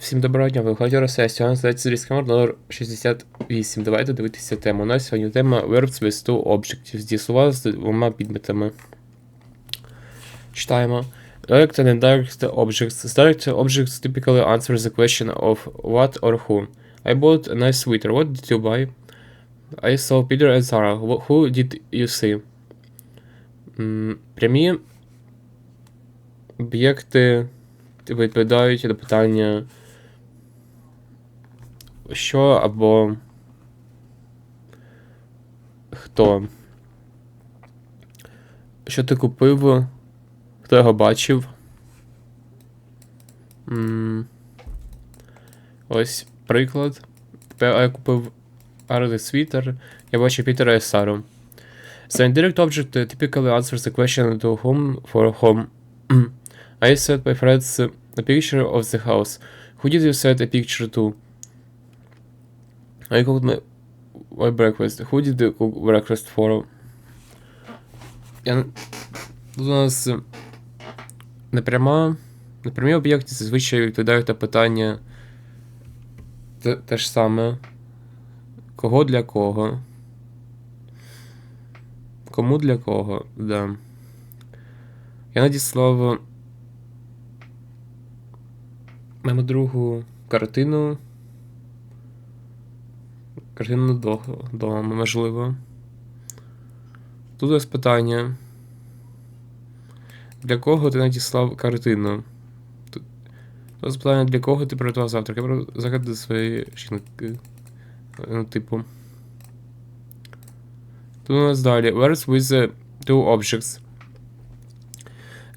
Всім доброго дня, ви виходить Росія. Сьогодні здається різкамер номер 68. Давайте дивитися тему. У нас сьогодні тема Verbs with two objectives. Зі слова з двома підметами. Читаємо. Direct and indirect objects. Direct objects typically answer the question of what or who. I bought a nice sweater. What did you buy? I saw Peter and Sarah. Who did you see? Прямі об'єкти відповідають на питання що або хто. Що ти купив? Хто його бачив? М, Ось приклад. Я купив Арли світер. Я бачив Пітера і Сару. The indirect object uh, typically answers the question to whom for whom. I sent my friends uh, a picture of the house. Who did you send a picture to? I cooked my, my breakfast. Who did you cook breakfast for? Я... Тут у нас е, непряма. Непрямі об'єкти зазвичай відповідають на питання те, те ж саме. Кого для кого? Кому для кого? Да. Я надіслав моєму другу картину. Картину до, дома, можливо. Тут ось питання. Для кого ти надіслав картину? Тут питання, для кого ти приготував завтрак? Я про загади своєї жінки. Ну, типу. Тут у нас далі. Words with the two objects.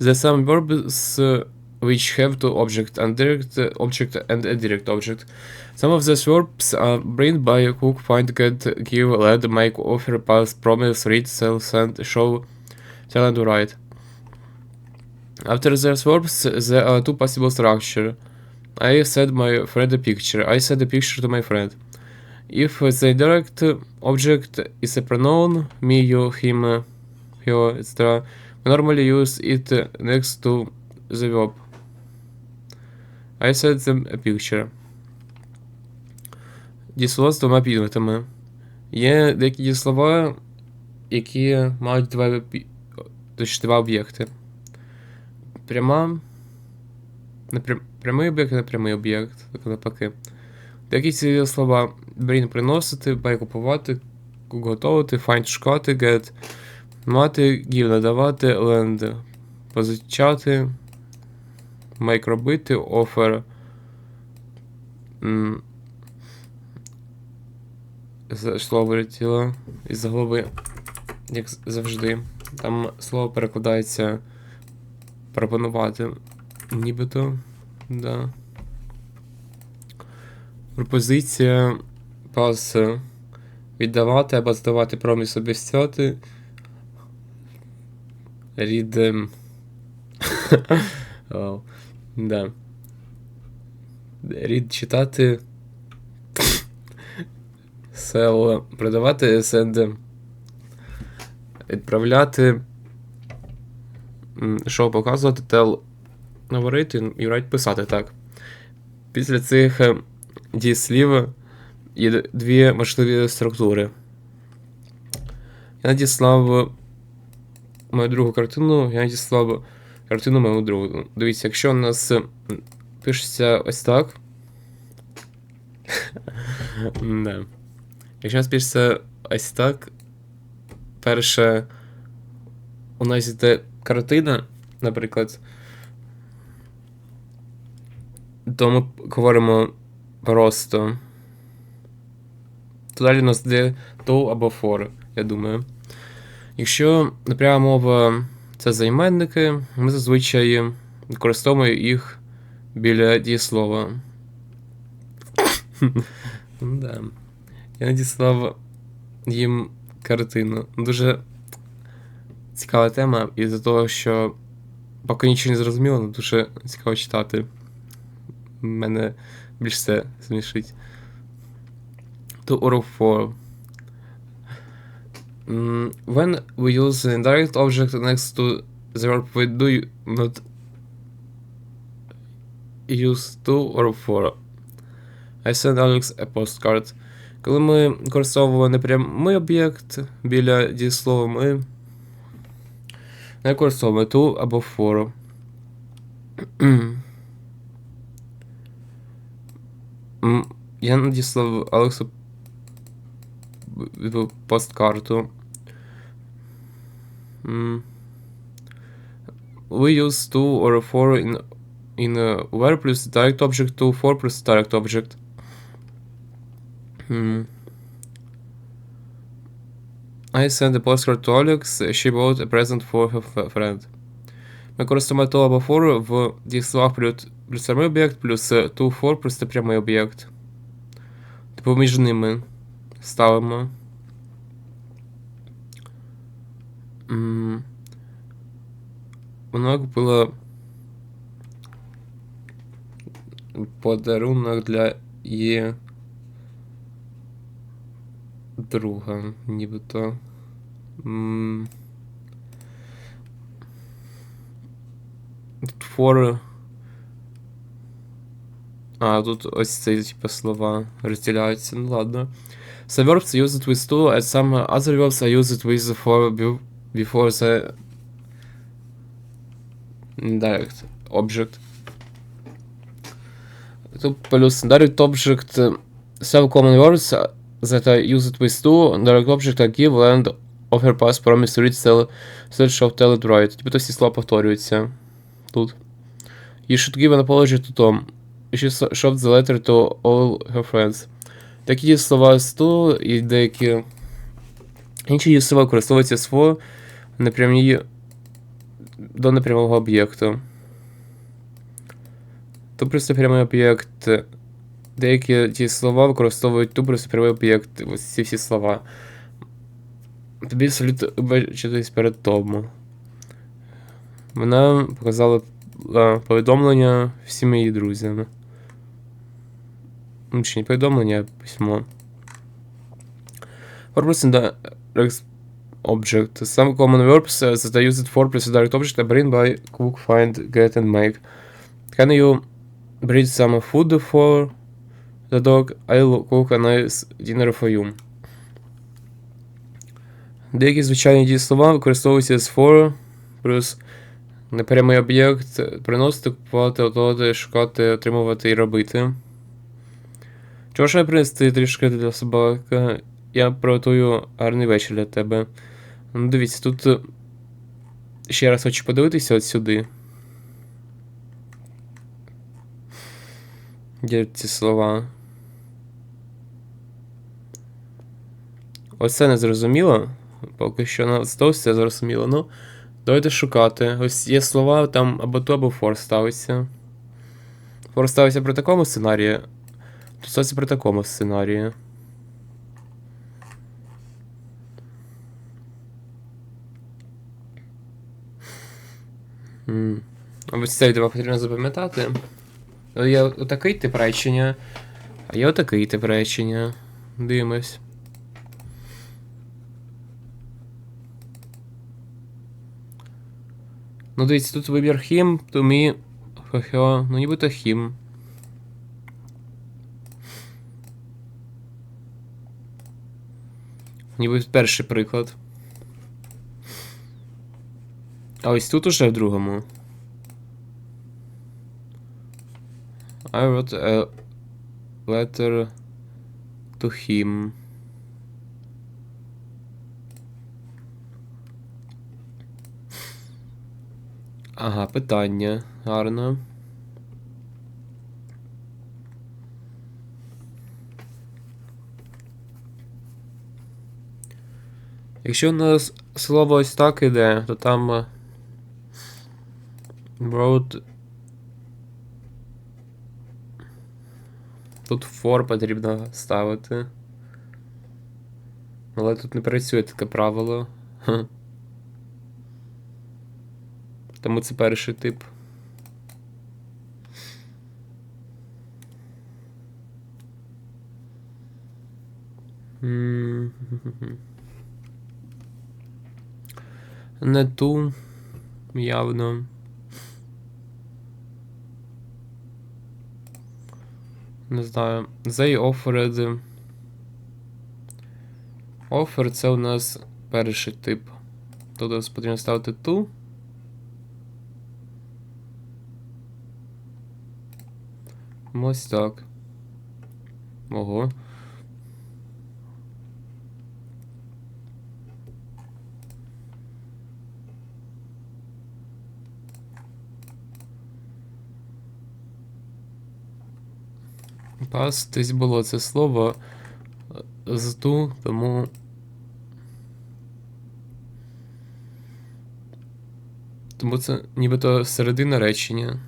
The some verbs uh, which have two objects, and direct object and a direct object. Some of these verbs are bring by cook, find, get, give, let, make, offer, pass, promise, read, sell, send, show, tell, and write. After these verbs, there are two possible structure. I send my friend a picture. I send a picture to my friend. If the direct object is a pronoun, me, you, him, her, etc., we normally use it next to the verb. I sent them a picture. Дієслова з двома підметами. Є деякі дієслова, які мають два, точніше, два об'єкти. Пряма. Непрям... Прямий об'єкт і непрямий об'єкт, так навпаки. Деякі ці слова bring приносити, buy купувати, готувати, find шукати, get мати, give надавати, lend позичати, робити, offer. Слово вилетіло із голови, як завжди. Там слово перекладається пропонувати. Нібито. Да. Пропозиція пас віддавати або здавати проміс обіцяти. Рід. Вау. Да. Рід читати. Сел продавати сенд. Відправляти. Що показувати, тел говорити і врать писати так. Після цих е, дієслів є дві можливі структури. Я надіслав мою другу картину, я надіслав картину моєму другу. Дивіться, якщо у нас пишеться ось так. Да. Якщо у нас пишеться ось так, перше у нас йде картина, наприклад. То ми говоримо просто. То далі у нас йде to або for, я думаю. Якщо непряма мова це займенники, ми зазвичай використовуємо їх біля дієслова. Ну да. Я надіслав їм картину. Дуже цікава тема, із-за того, що поки нічого не зрозуміло, але дуже цікаво читати. Мене більш все смішить. To or for. Mm, when we use the indirect object next to the verb we do not use to or for. I send Alex a postcard. Коли ми використовуємо непрямий об'єкт біля дієслова, ми не використовуємо to або for. Я надіслав Алексу посткарту. М. We use to or for in, in a where plus direct object to for plus direct object. Hmm. I sent a postcard to Alex. She bought a present for her friend. Ми користуємо to або for в дієсловах плюс, прямий об'єкт, плюс е, to for плюс прямий об'єкт. Типу між ними ставимо. Вона купила подарунок для її друга, нібито. For. А, тут ось ці типу слова розділяються. Ну ладно. Some verbs use it with to, and some other verbs are used with the for be- before the direct object. Тут плюс direct object. uh, Some common words that are used with to, direct object are give, land, offer, pass, promise, read, sell, search, show, tell, it, write. Типу то всі слова повторюються. Тут. You should give an apology to Tom. You should the letter to all her friends. Такі слова to і деякі інші слова використовуються for непрямі до непрямого об'єкту. Просто прямий об'єкт. Деякі ті слова використовують ту прямий об'єкт. Ось ці всі слова. Тобі салют бачитись перед тому. Вона показала повідомлення всім її друзям. Ну, чи не повідомлення, письмо. In direct object. Some common verbs uh, that are used for plus direct object are bring by cook, find, get and make. Can you bring some food for the dog? I'll cook a nice dinner for you. Деякі звичайні дієслова використовуються з for плюс непрямий об'єкт приносити, купувати, готувати, шукати, отримувати і робити. Чого ж я принести трішки для собаки? Я приготую гарний вечір для тебе. Ну, дивіться, тут е, ще раз хочу подивитися от сюди. Де ці слова? Ось це не зрозуміло. Поки що на все зрозуміло. Ну, давайте шукати. Ось є слова, там або то, або for ставиться. For ставиться при такому сценарії. Ставиться при такому сценарії. Ось це тебе потрібно запам'ятати. Є отакий тип речення, а є отакий тип речення. Дивимось. Ну, дивіться, тут вибір хім, то мі. Хо-хо, ну нібито хім. Ніби перший приклад. А ось тут уже в другому. I wrote a letter to him. Ага, питання. Гарно. Якщо у нас слово ось так іде, то там е, wrote Тут for потрібно ставити. Але тут не працює таке правило. Ха. Тому це перший тип. М, Не ту явно. Не знаю. They offered. Offer це у нас перший тип. Нас потрібно ставити ту. Ось так. Ого. Пас десь було це слово е, з ту, тому. Тому це нібито середина речення.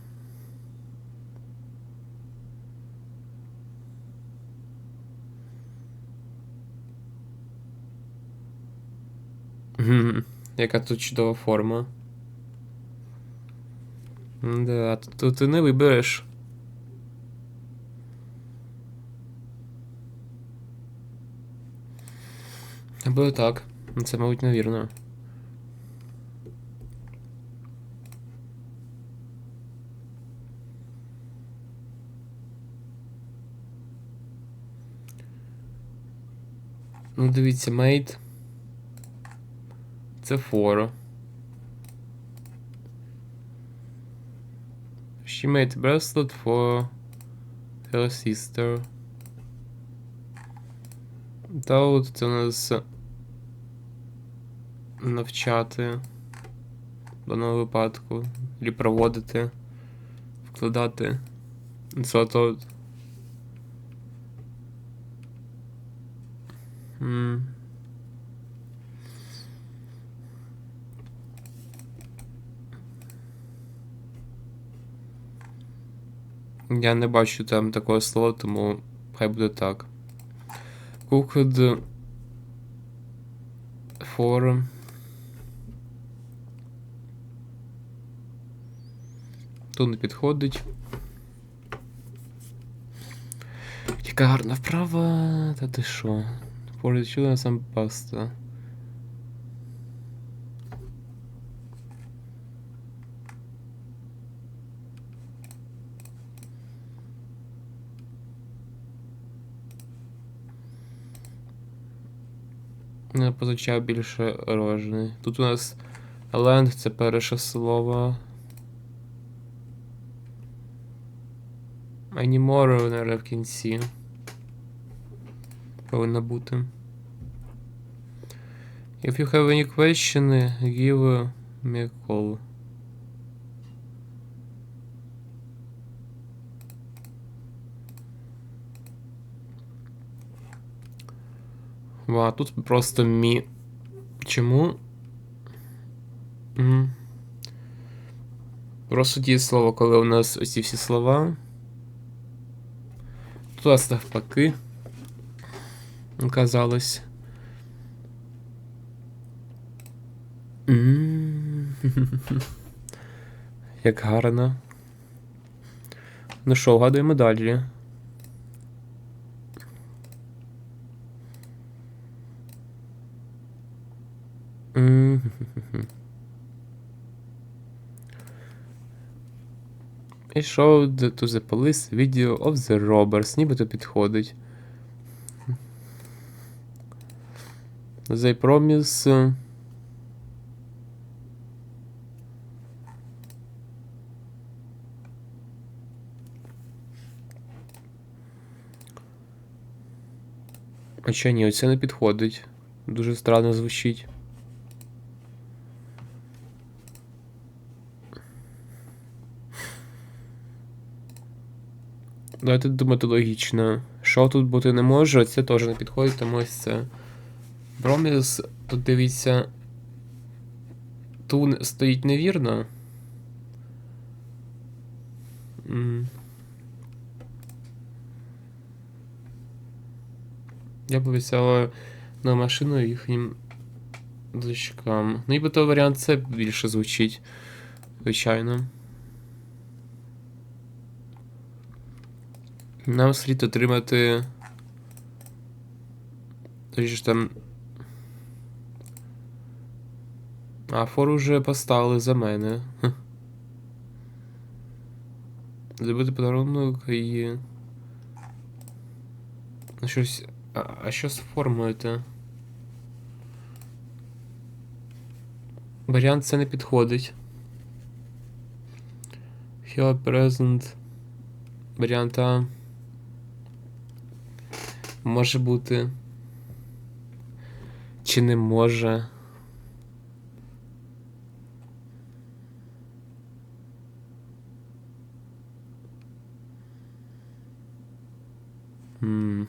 Яка тут чудова форма. Да, тут ти не вибереш. Або так. Ну, Це, мабуть, невірно. Ну, дивіться, mate. Це for. She made bracelet for her sister. Та от це у нас навчати в даному випадку. Или проводити, вкладати. Це то. Я не бачу там такого слова, тому хай буде так. Cooked for Тут не підходить. Яка гарна вправа. Та ти що? The children some pasta. Не позначав більше рожний. Тут у нас land це перше слово. Anymore, наверное, в кінці. Повинно бути. If you have any question, give me a call. Ва, тут просто мі. Чому? Просто ті слова, коли у нас оці всі слова. Тут у нас навпаки. Казалось. М. Як гарно. Ну що, гадуємо далі. М. І showed to the police video of the robbers. Нібито підходить. They promise. А чо ні, оце не підходить. Дуже странно звучить. Давайте думати логічно. Що тут бути не може, це теж не підходить, тому ось це. Проміс, тут дивіться. Тун стоїть невірно. Я повісила на машину їхнім дочкам. Ну, нібито варіант це більше звучить, звичайно. Нам слід отримати. Точніше там. А фор уже поставили за мене. Хе. Зробити подарунок і. Щось. А, а що з формою то? Варіант це не підходить. Here present. Варіант А. Може бути. Чи не може. М.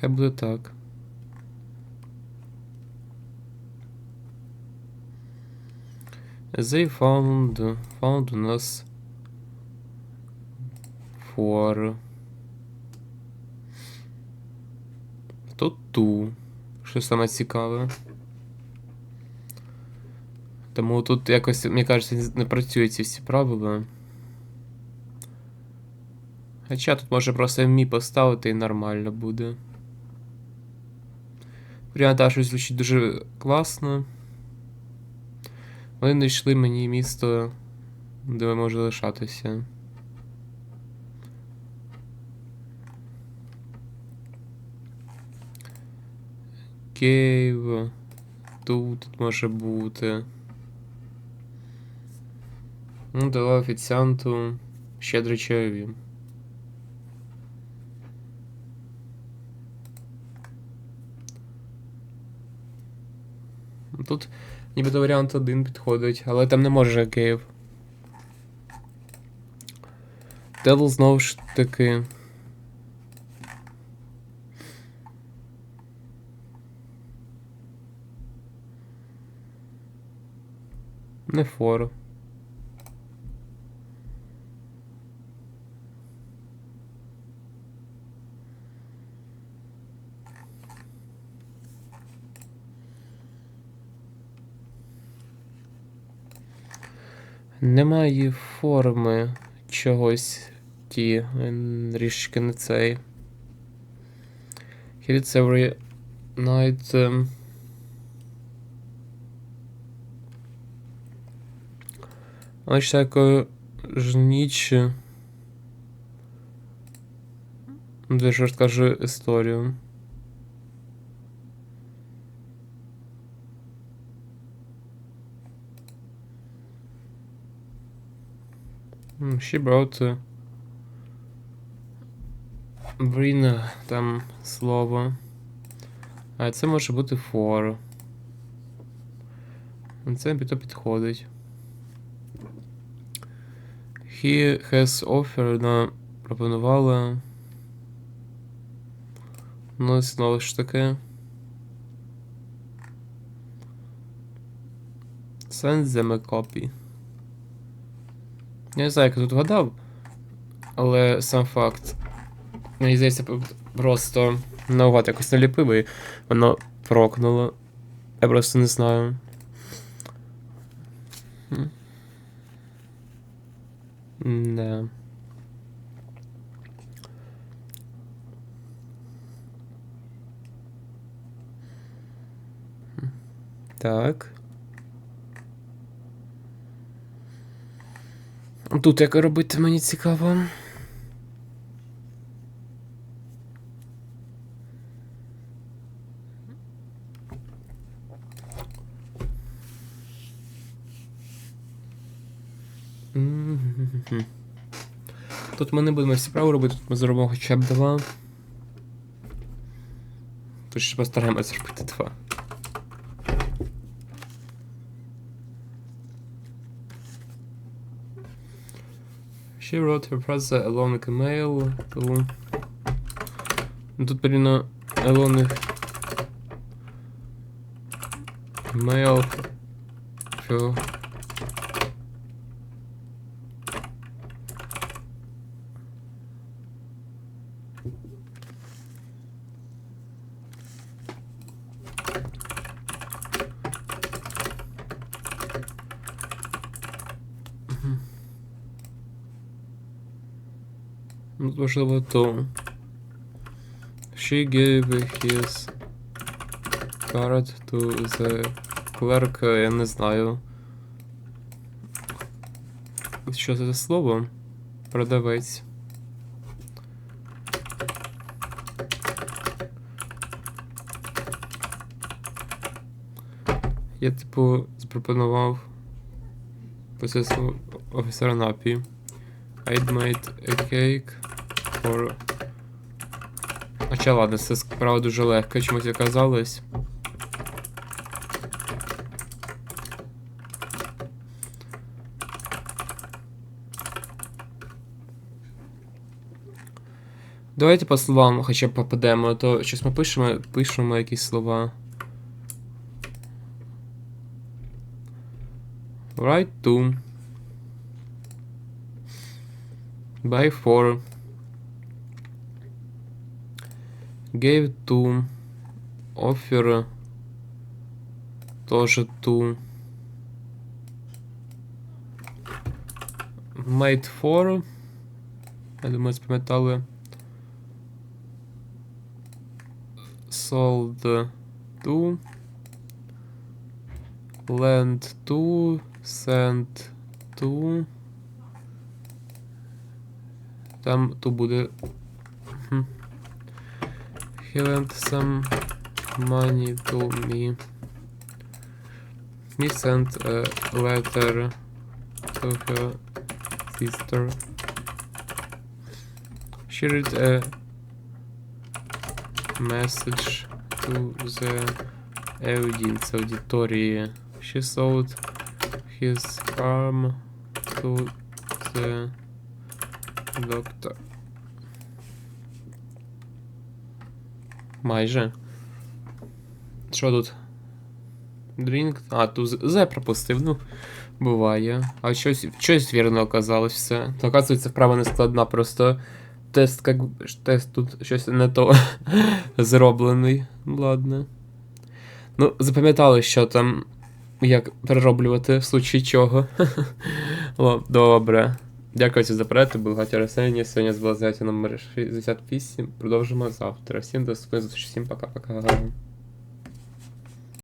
Хай буде так. They found, found нас for. Тут ту. Що саме цікаве. Тому тут якось, мені кажеться, не працюють ці всі правила. Хоча тут може просто мі поставити і нормально буде. Варіант щось звучить дуже класно. Вони знайшли мені місто, де ми можемо лишатися. Київ. Тут, може бути. Ну, дала офіціанту щедрі чайові. Тут нібито варіант один підходить, але там не може Київ. Дедл знову ж таки. Не фор. Немає форми чогось ті він трішки не цей. Reads every night. ем, Але ж тако ж ніч. Дуже жорстка ж історію. Brought uh, bring uh, там слово. А це може бути for. Це під- підходить. He has offered на пропонувала. Ну, і знову ж таки. Send them a copy. Я не знаю, як я тут вгадав, але сам факт. Мені здається, просто наугад якось наліпив і воно прокнуло. Я просто не знаю. Да. Так. Тут як робити мені цікаво. Мгм. Тут ми не будемо всі право робити, тут ми зробимо хоча б два. Тут ще постараємося зробити два. She wrote her brother a long email to... Тут потрібно Елоних email to... Можливо, то. She gave his card to the clerk, я не знаю. Що це за слово? Продавець. Я, типу, запропонував посесу офіцера Напі. I made a cake for... Хоча ладно, це справа дуже легка, чомусь оказалось. Давайте по словам хоча б попадемо, а то щось ми пишемо, пишемо якісь слова. Write to. Buy for. Gave to. Offer. Тоже to. Made for. Я думаю, спам'ятали. Sold to. Lend to. Send to. Там то буде. he lent some money to me. He sent a letter to her sister. She read a message to the audience auditory. She sold his arm to the doctor. Майже. Що тут? Drink. А, тут з- пропустив, ну, буває. А щось, щось вірно оказалось все. То, оказується, вправа не складна, просто тест, как, тест тут щось не то зроблений. Ладно. Ну, запам'ятали, що там, як перероблювати в случаї чого. Добре. Дякую за перегляд, був Гатя Арсеній. Сьогодні з була номер 68. Продовжимо завтра. Всім до зустрічі, всім пока-пока.